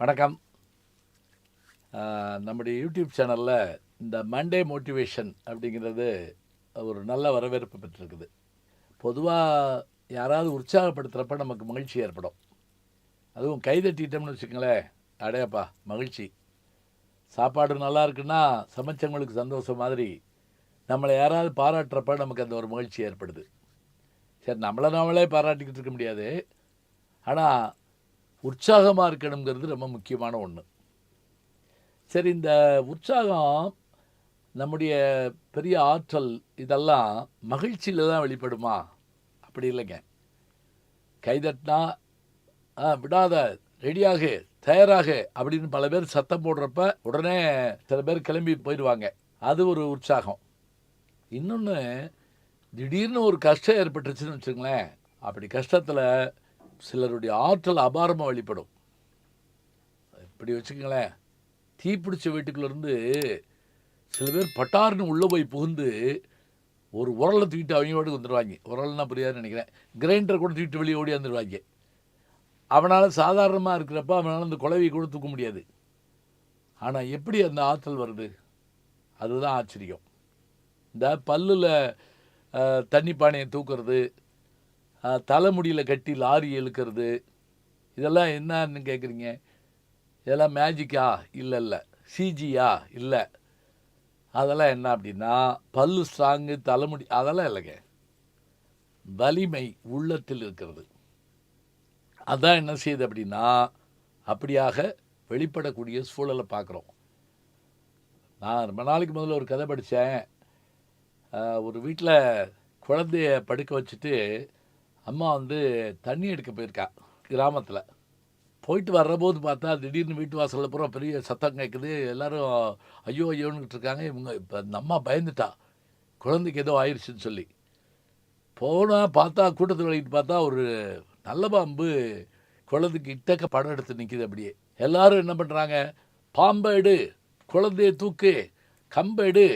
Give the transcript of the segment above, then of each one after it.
வணக்கம். நம்முடைய யூடியூப் சேனலில் இந்த மண்டே மோட்டிவேஷன் அப்படிங்கிறது ஒரு நல்ல வரவேற்பு பெற்றிருக்குது. பொதுவாக யாராவது உற்சாகப்படுத்துகிறப்ப நமக்கு மகிழ்ச்சி ஏற்படும். அதுவும் கைதட்டிட்டோம்னு வச்சுக்கோங்களேன் அடையப்பா மகிழ்ச்சி. சாப்பாடு நல்லா இருக்குன்னா சமைச்சவங்களுக்கு சந்தோஷம் மாதிரி நம்மளை யாராவது பாராட்டுறப்ப நமக்கு அந்த ஒரு மகிழ்ச்சி ஏற்படுது. சரி நம்மளை நாமளே பாராட்டிக்கிட்டு இருக்க முடியாது. ஆனால் உற்சாகமாக இருக்கணுங்கிறது ரொம்ப முக்கியமான ஒன்று சரி இந்த உற்சாகம் நம்முடைய பெரிய ஆற்றல் இதெல்லாம் மகிழ்ச்சியில் தான் வெளிப்படுமா? அப்படி இல்லைங்க. கைதட்டினா ஆ விடாத ரெடியாக தயாராக அப்படின்னு பல பேர் சத்தம் போடுறப்ப உடனே சில பேர் கிளம்பி போயிடுவாங்க. அது ஒரு உற்சாகம். இன்னொன்று திடீர்னு ஒரு கஷ்டம் ஏற்பட்டுருச்சுன்னு வச்சுங்களேன் அப்படி கஷ்டத்தில் சிலருடைய ஆற்றல் அபாரமாக வெளிப்படும். இப்படி வச்சுக்கங்களேன். தீப்பிடிச்ச வீட்டுக்குள்ளேருந்து சில பேர் பட்டார்னு உள்ளே போய் புகுந்து ஒரு உரலை தூக்கிட்டு அவங்க வாட்டுக்கு வந்துடுவாங்க உரல்னா புரியாதுன்னு நினைக்கிறேன். கிரைண்டர் கூட தூக்கிட்டு வெளியே ஓடி வந்துடுவாங்க அவனால் சாதாரணமாக இருக்கிறப்ப அவனால் அந்த குழவையை கூட தூக்க முடியாது. ஆனால் எப்படி அந்த ஆற்றல் வருது? அதுதான் ஆச்சரியம். இந்த பல்லில் தண்ணி பானையை தூக்குறது தலைமுடியில் கட்டி லாரி இழுக்கிறது. இதெல்லாம் என்னன்னு கேட்குறீங்க இதெல்லாம் மேஜிக்கா இல்லை இல்லை. சிஜியா இல்லை. அதெல்லாம் என்ன அப்படின்னா பல்லு ஸ்ட்ராங்கு தலைமுடி அதெல்லாம் இல்லைங்க. வலிமை உள்ளத்தில் இருக்கிறது. அதான் என்ன செய்யுது அப்படின்னா அப்படியாக வெளிப்படக்கூடிய சூழலை பார்க்குறோம். நான் ரொம்ப நாளைக்கு முதல்ல ஒரு கதை படித்தேன். ஒரு வீட்டில் குழந்தைய படுக்க வச்சுட்டு அம்மா வந்து தண்ணி எடுக்க போயிருக்கா கிராமத்தில். போயிட்டு வர்றபோது பார்த்தா திடீர்னு வீட்டு வாசலில் பூரா பெரிய சத்தம் கேட்குது எல்லோரும் ஐயோ ஐயோன்னுட்டு இருக்காங்க. இவங்க இப்போ அந்த அம்மா பயந்துட்டா. குழந்தைக்கு ஏதோ ஆயிடுச்சுன்னு சொல்லி. போனால் பார்த்தா கூட்டத்தில் வழிகிட்டு பார்த்தா ஒரு நல்ல பாம்பு குழந்தைக்கு இட்டக்க படம் எடுத்து நிற்கிது அப்படியே. எல்லோரும் என்ன பண்ணுறாங்க பாம்பை எடு குழந்தைய தூக்கு கம்பை எடு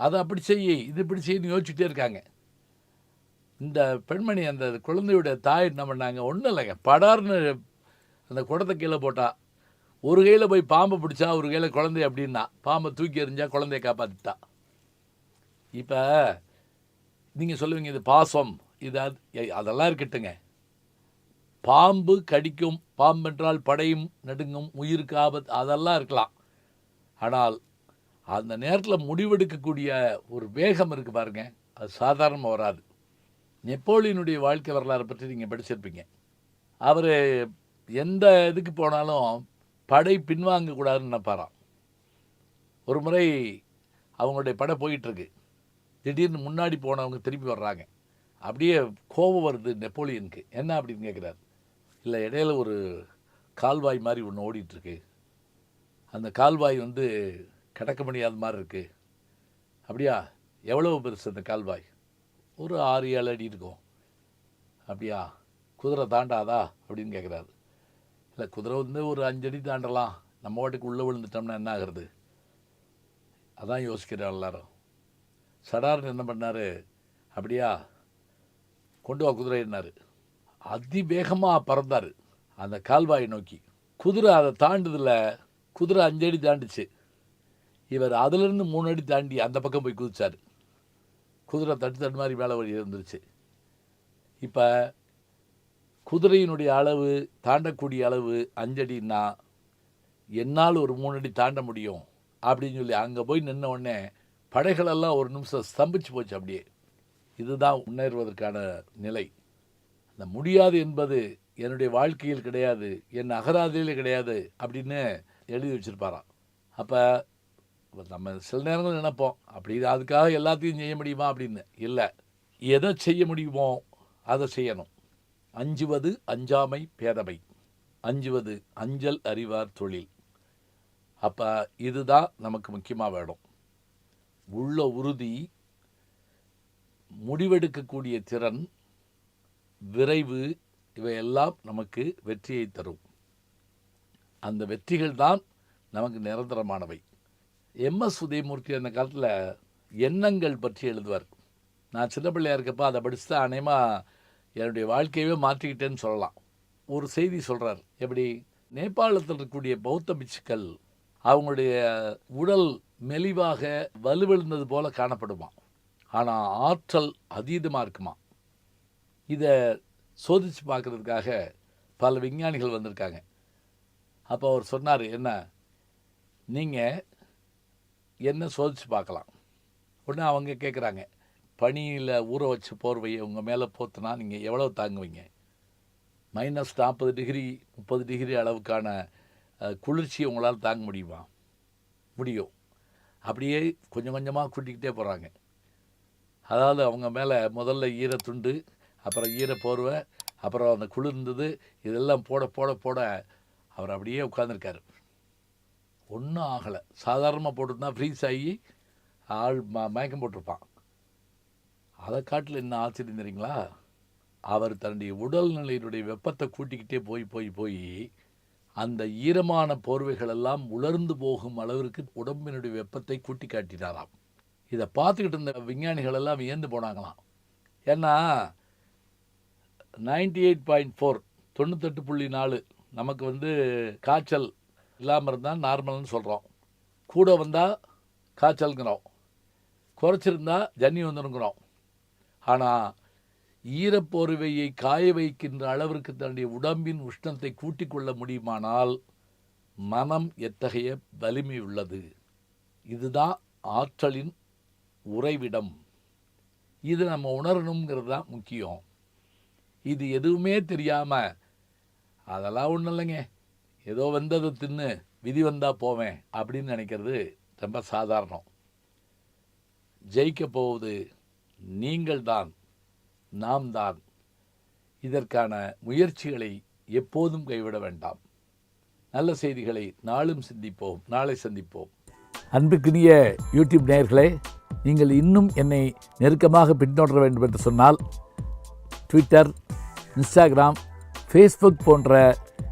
அதை அப்படி செய் இது இப்படி செய்யன்னு யோசிச்சுட்டே இருக்காங்க. இந்த பெண்மணி அந்த குழந்தையோட தாய் என்ன பண்ணாங்க? ஒன்றும் இல்லைங்க. படார்னு அந்த குடத்தை கீழே போட்டா ஒரு கையில் போய் பாம்பை பிடிச்சா ஒரு கையில் குழந்தை அப்படின்னா பாம்பை தூக்கி எறிஞ்சா குழந்தைய காப்பாற்றிட்டா இப்போ நீங்கள் சொல்லுவீங்க இது பாசம். இது அது அதெல்லாம் இருக்கட்டுங்க. பாம்பு கடிக்கும். பாம்பென்றால் படையும் நடுங்கும் உயிருக்கு ஆபத்து. அதெல்லாம் இருக்கலாம். ஆனால் அந்த நேரத்தில் முடிவெடுக்கக்கூடிய ஒரு வேகம் இருக்குது பாருங்க. அது சாதாரணமாக வராது. நெப்போலியனுடைய வாழ்க்கை வரலாறு பற்றி நீங்கள் படிச்சிருப்பீங்க. அவர் எந்த இதுக்கு போனாலும் படை பின்வாங்கக்கூடாதுன்னு நினைப்பாராம். ஒரு முறை அவங்களுடைய படை போயிட்டுருக்கு. திடீர்னு முன்னாடி போனவங்க திருப்பி வர்றாங்க. அப்படியே கோபம் வருது நெப்போலியனுக்கு. என்ன அப்படின்னு கேட்குறாரு இல்லை இடையில ஒரு கால்வாய் மாதிரி ஒன்று ஓடிட்டுருக்கு. அந்த கால்வாய் வந்து கடக்க முடியாத மாதிரி இருக்குது அப்படியா? எவ்வளோ பெருசு அந்த கால்வாய்? ஒரு ஆறு ஏழு அடி இருக்கும். அப்படியா? குதிரை தாண்டாதா? அப்படின்னு கேட்குறாரு. இல்லை குதிரை வந்து ஒரு அஞ்சு அடி தாண்டலாம். நம்ம வாட்டுக்கு உள்ளே விழுந்துட்டோம்னா என்ன ஆகுறது? அதான் யோசிக்கிறோம் எல்லாரும். சடார்னு என்ன பண்ணார்? அப்படியா? கொண்டு வா குதிரைன்னாரு அதிவேகமாக பறந்தார். அந்த கால்வாயை நோக்கி. குதிரை அதை தாண்டுதில் குதிரை அஞ்சு அடி தாண்டுச்சு. இவர் அதிலிருந்து மூணு அடி தாண்டி அந்த பக்கம் போய் குதிச்சார். குதிரை தட்டு தட்டு மாதிரி மேலே வழி இருந்துருச்சு. இப்போ குதிரையினுடைய அளவு தாண்டக்கூடிய அளவு அஞ்சடின்னா என்னால் ஒரு மூணு அடி தாண்ட முடியும் அப்படின்னு சொல்லி அங்கே போய் நின்ன உடனே படைகளெல்லாம் ஒரு நிமிஷம் ஸ்தம்பிச்சு போச்சு அப்படியே. இதுதான் முன்னேறுவதற்கான நிலை. அந்த முடியாது என்பது என்னுடைய வாழ்க்கையில் கிடையாது என் அகராதியில் கிடையாது அப்படின்னு எழுதி வச்சிருப்பாராம். அப்போ நம்ம சில நேரங்கள் நினைப்போம் அப்படி அதுக்காக எல்லாத்தையும் செய்ய முடியுமா அப்படின்னு. இல்லை எதை செய்ய முடியுமோ அதை செய்யணும். அஞ்சுவது அஞ்சாமை பேதமை. அஞ்சுவது அஞ்சல் அறிவார் தொழில். அப்போ இதுதான் நமக்கு முக்கியமாக வேணும். உள்ள உறுதி முடிவெடுக்கக்கூடிய திறன் விரைவு இவையெல்லாம் நமக்கு வெற்றியை தரும். அந்த வெற்றிகள் தான் நமக்கு நிரந்தரமானவை. எம்எஸ் உதயமூர்த்தி அந்த காலத்தில் எண்ணங்கள் பற்றி எழுதுவார். நான் சின்ன பிள்ளையாக இருக்கப்போ அதை படித்து தான் அநேகமாக என்னுடைய வாழ்க்கையவே மாற்றிக்கிட்டேன்னு சொல்லலாம். ஒரு செய்தி சொல்கிறார் எப்படி? நேபாளத்தில் இருக்கக்கூடிய பௌத்த பிச்சுக்கள் அவங்களுடைய உடல் மெலிவாக வலுவிழுந்தது போல காணப்படுமா? ஆனால் ஆற்றல் அதீதமாக இருக்குமா? இதை சோதித்து பார்க்குறதுக்காக பல விஞ்ஞானிகள் வந்திருக்காங்க. அப்போ அவர் சொன்னார் என்ன? நீங்கள் என்ன சோதித்து பார்க்கலாம். உடனே அவங்க கேட்குறாங்க பனியில் ஊற வச்சு போர்வையை உங்கள் மேலே போத்துனா நீங்கள் எவ்வளோ தாங்குவீங்க? மைனஸ் நாற்பது டிகிரி முப்பது டிகிரி அளவுக்கான குளிர்ச்சியை உங்களால் தாங்க முடியுமா? முடியும். அப்படியே கொஞ்சம் கொஞ்சமாக கூட்டிக்கிட்டே போகிறாங்க அதாவது அவங்க மேலே முதல்ல ஈரத்துண்டு அப்புறம் ஈர போர்வை அப்புறம் அந்த குளிர்ந்தது இதெல்லாம் போட போட போட அவர் அப்படியே உட்காந்துருக்காரு ஒன்றும் ஆகலை. சாதாரணமாக போட்டுருந்தா ஃப்ரீஸ் ஆகி ஆள் ம மயக்கம் போட்டிருப்பான். அதை காட்டில் என்ன ஆச்சரியம் தெரியுங்களா அவர் தன்னுடைய உடல்நிலையினுடைய வெப்பத்தை கூட்டிக்கிட்டே போய் போய் போய் அந்த ஈரமான போர்வைகள் எல்லாம் உலர்ந்து போகும் அளவிற்கு உடம்பினுடைய வெப்பத்தை கூட்டி காட்டினாராம். இதை பார்த்துக்கிட்டு இருந்த விஞ்ஞானிகள் எல்லாம் வியந்து போனாங்களாம். ஏன்னா நைன்டி எயிட் பாயிண்ட் ஃபோர் தொண்ணூத்தெட்டு புள்ளி நாலு நமக்கு வந்து காய்ச்சல் இல்லாமல் இருந்தால் நார்மல்னு சொல்கிறோம் கூட வந்தால் காய்ச்சல்ங்கிறோம். குறைச்சிருந்தா ஜன்னி வந்துருங்கிறோம். ஆனால் ஈரப்போர்வையை காய வைக்கின்ற அளவிற்கு தன்னுடைய உடம்பின் உஷ்ணத்தை கூட்டிக் கொள்ள முடியுமானால் மனம் எத்தகைய வலிமை உள்ளது? இதுதான் ஆற்றலின் உறைவிடம். இது நம்ம உணரணுங்கிறது தான் முக்கியம். இது எதுவுமே தெரியாமல் அதெல்லாம் ஒன்றும் இல்லைங்க. ஏதோ வந்தது தின்னு விதி வந்தால் போவேன் அப்படின்னு நினைக்கிறது ரொம்ப சாதாரணம். ஜெயிக்க போவது நீங்கள்தான் நாம் தான் இதற்கான முயற்சிகளை எப்போதும் கைவிட வேண்டாம். நல்ல செய்திகளை நாளும் சிந்திப்போம் நாளை சந்திப்போம். அன்புக்குரிய யூடியூப் நேயர்களே நீங்கள் இன்னும் என்னை நெருக்கமாக பின்தொடர வேண்டும் என்று சொன்னால் ட்விட்டர் இன்ஸ்டாகிராம் ஃபேஸ்புக் போன்ற